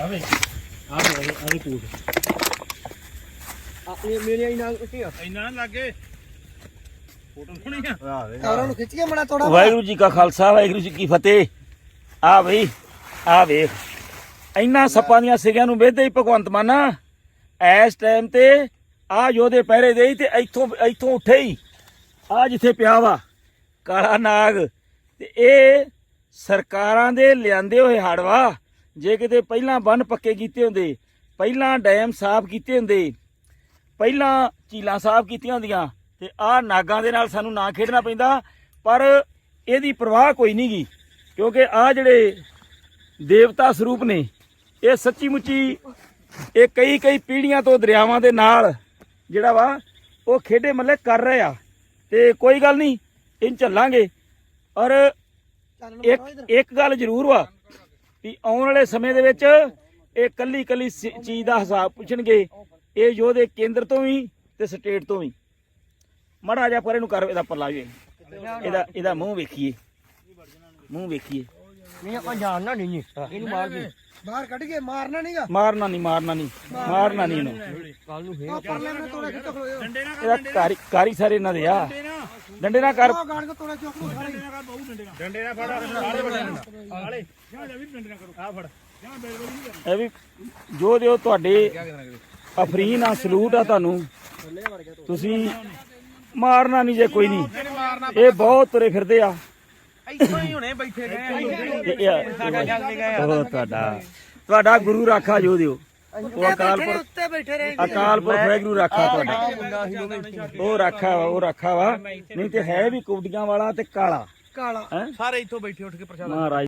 ਆਵੇ। ਆਵੇ ਆਵੇ ਕੂਟ ਇਹ ਮੇਰੇ ਨਾਲ ਉੱਚੀ ਆ। ਇੰਨਾ ਨਾ ਲੱਗੇ। ਫੋਟੋ ਸੁਣੀ ਆ। ਕਵਰਾਂ ਨੂੰ ਖਿੱਚ ਕੇ ਮਣਾ ਥੋੜਾ ਵਾਹਿਗੁਰੂ ਜੀ ਕਾ ਖਾਲਸਾ ਵਾਹਿਗੁਰੂ ਜੀ ਕੀ ਫਤਿਹ। ਆ ਬਈ ਆ ਵੇਖ। ਇੰਨਾ ਸੱਪਾਂ ਦੀਆਂ ਸਿਗਿਆਂ ਨੂੰ ਵੇਦੇ ਹੀ ਭਗਵੰਤ ਮਾਨਾ ਐਸ ਟਾਈਮ ਤੇ ਆ ਯੋਧੇ ਪਹਿਰੇ ਦੇ ਹੀ ਤੇ ਇੱਥੋਂ ਇੱਥੋਂ ਉੱਠੇ ਹੀ। ਆ ਜਿੱਥੇ ਪਿਆ ਵਾ ਕਾਲਾ ਨਾਗ। ਤੇ ਇਹ ਸਰਕਾਰਾਂ ਦੇ ਲਿਆਂਦੇ ਹੋਏ ਹੜਵਾ, ਜੇ ਕਿਤੇ ਪਹਿਲਾਂ ਬੰਨ ਪੱਕੇ ਕੀਤੇ ਹੁੰਦੇ, ਪਹਿਲਾਂ ਡੈਮ ਸਾਫ਼ ਕੀਤੇ ਹੁੰਦੇ, ਪਹਿਲਾਂ ਝੀਲਾਂ ਸਾਫ਼ ਕੀਤੀਆਂ ਹੁੰਦੀਆਂ, ਤੇ ਆਹ ਨਾਗਾਂ ਦੇ ਨਾਲ ਸਾਨੂੰ ਨਾ ਖੇਡਣਾ ਪੈਂਦਾ, ਪਰ ਇਹਦੀ ਪਰਵਾਹ ਕੋਈ ਨਹੀਂ ਨਹੀਂਗੀ ਕਿਉਂਕਿ ਆਹ ਜਿਹੜੇ ਦੇਵਤਾ ਸਰੂਪ ਨੇ, ਇਹ ਸੱਚੀ ਮੁੱਚੀ ਇਹ ਕਈ ਕਈ ਪੀੜ੍ਹੀਆਂ ਤੋਂ ਦਰਿਆਵਾਂ ਦੇ ਨਾਲ ਜਿਹੜਾ ਵਾ, ਉਹ ਖੇਡੇ ਮੱਲੇ ਕਰ ਰਹੇ ਆ, ਤੇ ਕੋਈ ਗੱਲ ਨਹੀਂ ਇਨ ਚੱਲਾਂਗੇ ਔਰ ਇੱਕ ਇੱਕ ਗੱਲ ਜ਼ਰੂਰ ਵਾ ਵੀ ਆਉਣ ਵਾਲੇ ਸਮੇਂ ਦੇ ਵਿੱਚ ਇਹ ਕੱਲੀ ਕੱਲੀ ਚੀਜ਼ ਦਾ ਹਿਸਾਬ ਪੁੱਛਣਗੇ ਇਹ ਯੋਧੇ ਕੇਂਦਰ ਤੋਂ ਵੀ ਤੇ ਸਟੇਟ ਤੋਂ ਵੀ। ਮੜਾ ਜਾ ਪਰੇ ਨੂੰ ਕਰ ਇਹਦਾ ਪੱਲਾ ਵੀ ਇਹਦਾ ਇਹਦਾ ਮੂੰਹ ਵੇਖੀਏ। ਮੂੰਹ ਵੇਖੀਏ। ਨਹੀਂ ਆਪਾਂ ਜਾਣਨਾ ਨਹੀਂ ਇਹਨੂੰ ਮਾਰ ਦੇ ਬਾਹਰ ਕੱਢ ਕੇ ਮਾਰਨਾ ਨਹੀਂਗਾ ਮਾਰਨਾ ਨਹੀਂ ਮਾਰਨਾ ਨਹੀਂ ਮਾਰਨਾ ਨਹੀਂ ਇਹਨੂੰ। ਕੱਲ ਨੂੰ ਫੇਰ ਪਰਲੇ ਨੂੰ ਤੋੜਾ ਖਿੱਚ ਖਲੋ ਇਹਦਾ ਕਾਰੀ ਕਾਰੀ ਸਾਰੇ ਇਹਨਾਂ ਦੇ ਆ। ਡੰਡੇ ਨਾ ਕਰ। ਗਾਣ ਕੇ ਤੋੜਾ ਚੁੱਕ ਲੋ ਸਾਰੇ ਡੰਡੇ ਨਾ ਫੜ ਆਲੇ ਵੱਡੇ ਆਲੇ ਜਾ ਜਾ ਵੀ ਡੰਡੇ। ਨਾ ਕਰੋ ਆ ਫੜ। ਜਾ ਬੇਲ ਬੇਲ ਨਹੀਂ ਕਰਨੀ। ਇਹ ਵੀ ਜੋ ਦਿਓ ਤੁਹਾਡੇ ਅਫਰੀਨ ਆ ਸਲੂਟ ਆ ਤੁਹਾਨੂੰ ਤੁਸੀਂ ਮਾਰਨਾ ਨਹੀਂ ਜੇ ਕੋਈ ਨਹੀਂ। ਇਹ ਬਹੁਤ ਤੁਰੇ ਫਿਰਦੇ ਆ। ਇੱਥੋਂ ਹੀ ਹੁਣੇ ਬੈਠੇ ਗਏ ਤੁਹਾਡਾ ਤੁਹਾਡਾ ਗੁਰੂ ਰਾਖਾ ਜੋ ਦਿਓ। ਉਹ ਅਕਾਲਪੁਰ ਉੱਤੇ ਬੈਠੇ ਰਹੇ ਅਕਾਲਪੁਰ ਵਾਹਿਗੁਰੂ ਰਾਖਾ ਤੁਹਾਡਾ। ਉਹ ਰਾਖਾ ਵਾ ਉਹ ਰਾਖਾ ਵਾ। ਨਹੀਂ ਤੇ ਹੈ ਵੀ ਕੁਬਡੀਆਂ ਵਾਲਾ ਤੇ ਕਾਲਾ। ਕਾਲਾ। ਸਾਰੇ ਇੱਥੋਂ ਬੈਠੇ ਉੱਠ ਕੇ ਪ੍ਰਸ਼ਾਦ। ਮਹਾਰਾਜ